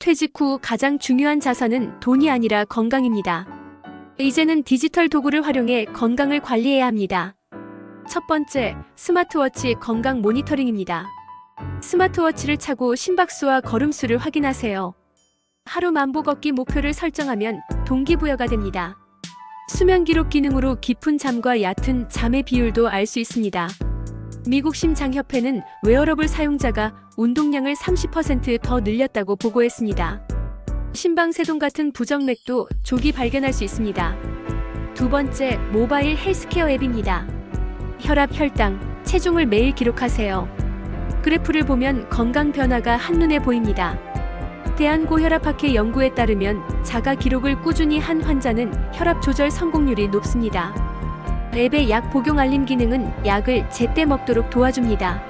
퇴직 후 가장 중요한 자산은 돈이 아니라 건강입니다. 이제는 디지털 도구를 활용해 건강을 관리해야 합니다. 첫 번째, 스마트워치 건강 모니터링입니다. 스마트워치를 차고 심박수와 걸음수를 확인하세요. 하루 만보 걷기 목표를 설정하면 동기부여가 됩니다. 수면 기록 기능으로 깊은 잠과 얕은 잠의 비율도 알 수 있습니다. 미국 심장협회는 웨어러블 사용자가 운동량을 30%더 늘렸다고 보고했습니다. 심방세동 같은 부정맥도 조기 발견할 수 있습니다. 두 번째, 모바일 헬스케어 앱입니다. 혈압, 혈당, 체중을 매일 기록하세요. 그래프를 보면 건강 변화가 한눈에 보입니다. 대한고혈압학회 연구에 따르면 자가 기록을 꾸준히 한 환자는 혈압 조절 성공률이 높습니다. 앱의 약 복용 알림 기능은 약을 제때 먹도록 도와줍니다.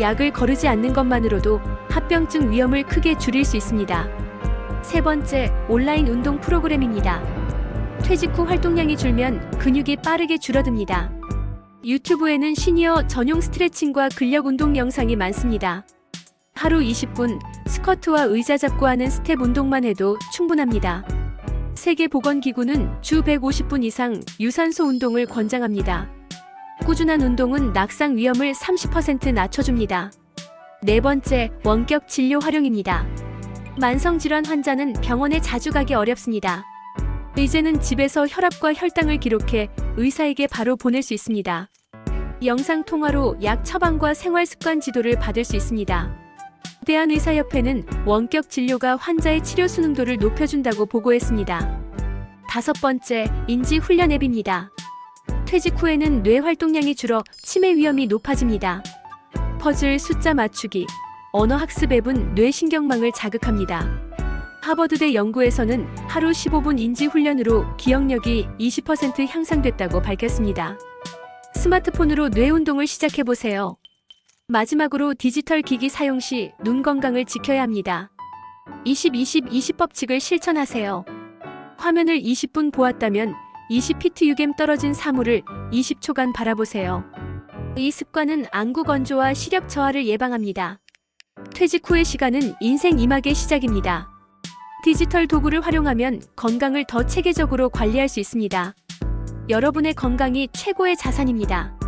약을 거르지 않는 것만으로도 합병증 위험을 크게 줄일 수 있습니다. 세 번째, 온라인 운동 프로그램입니다. 퇴직 후 활동량이 줄면 근육이 빠르게 줄어듭니다. 유튜브에는 시니어 전용 스트레칭과 근력 운동 영상이 많습니다. 하루 20분 스쿼트와 의자 잡고 하는 스텝 운동만 해도 충분합니다. 세계보건기구는 주 150분 이상 유산소 운동을 권장합니다. 꾸준한 운동은 낙상 위험을 30% 낮춰줍니다. 네 번째, 원격 진료 활용입니다. 만성질환 환자는 병원에 자주 가기 어렵습니다. 이제는 집에서 혈압과 혈당을 기록해 의사에게 바로 보낼 수 있습니다. 영상 통화로 약 처방과 생활 습관 지도를 받을 수 있습니다. 대한의사협회는 원격 진료가 환자의 치료 수능도를 높여준다고 보고했습니다. 다섯 번째, 인지 훈련 앱입니다. 퇴직 후에는 뇌 활동량이 줄어 치매 위험이 높아집니다. 퍼즐 숫자 맞추기, 언어 학습 앱은 뇌 신경망을 자극합니다. 하버드대 연구에서는 하루 15분 인지 훈련으로 기억력이 20% 향상됐다고 밝혔습니다. 스마트폰으로 뇌 운동을 시작해 보세요. 마지막으로 디지털 기기 사용 시 눈 건강을 지켜야 합니다. 20-20-20 법칙을 실천하세요. 화면을 20분 보았다면 20피트 유겜 떨어진 사물을 20초간 바라보세요. 이 습관은 안구 건조와 시력 저하를 예방합니다. 퇴직 후의 시간은 인생 이막의 시작입니다. 디지털 도구를 활용하면 건강을 더 체계적으로 관리할 수 있습니다. 여러분의 건강이 최고의 자산입니다.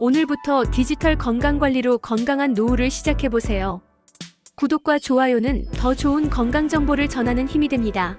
오늘부터 디지털 건강 관리로 건강한 노후를 시작해 보세요. 구독과 좋아요는 더 좋은 건강 정보를 전하는 힘이 됩니다.